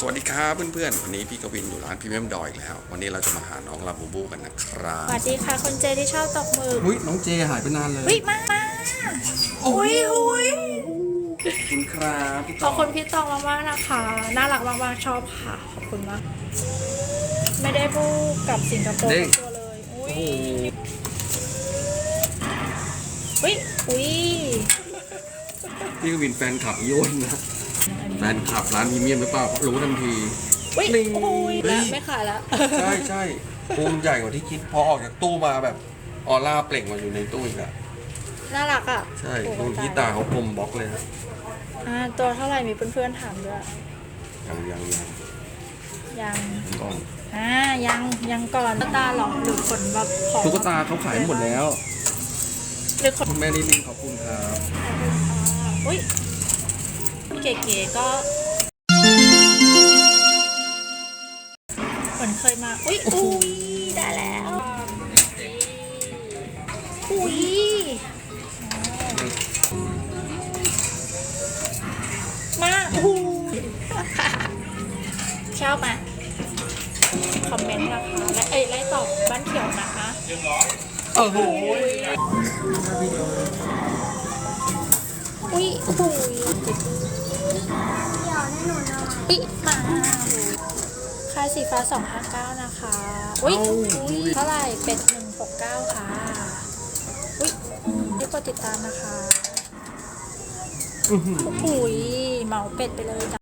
สวัสดีครับเพื่อนๆ วันนี้พี่กวินอยู่ร้านพรีเมียมดอยอีกแล้ว วันนี้เราจะมาหาน้องลาบูบูกันนะครัสบวัสดีค่ะคนเจที่ชอบตกหมึกอุ้ยน้องเจหายไปนานเลยวิมามาอุ้ยอุ้ยขอบคุณครับพี่ขอบคุณพี่ตองมากๆนะคะ น่ารักมากๆชอบค่ะ ขอบคุณมาก ไม่ได้พูดกับสิงคโปร์ทั้งตัวเลยอุ้ยอุ้ยอุ้ยพี่กวินแฟนคลับโยนนะ แฟนคลับร้านพรีเมียมหรือเปล่ารู้ทันที อุ้ยลิงอุ้ยแล้วไม่ขายแล้ว ใช่ใช่ภูมิใหญ่กว่าที่คิดพอออกจากตู้มาแบบออร่าเปล่งมาอยู่ในตู้อีกอะน่ารักอะใช่โอ้ดูยที่ตาเขากลมบล็อกเลยนะอ่าตัวเท่าไหร่มีเพื่อนๆถามด้วยยังยังยังยังก่อนอ่ายังยังก่อนตาหรอหรือขนแบบของตุ๊กตาเขาขายหมดแล้วหรือขนคุณแม่นิลินขอบคุณครับ อุ้ย เก๋ๆก็เหมือนเคยมา อุ้ยอุ้ยได้แล้ว อุ้ยมาอุ้ยชอบอะคอมเมนต์นะคะ และเอ้ยไล่ตอบบ้านเขียวนะคะโอ้โหอุ้ยอุ้ย ปิมาค่ายสีฟ้า 259 นะคะ อุ้ยอุ้ยเท่าไหร่เป็ด169 ค่ะ อุ้ยรีบกดติดตามนะคะ อุ้ยเหมาเป็ดไปเลยจ้ะ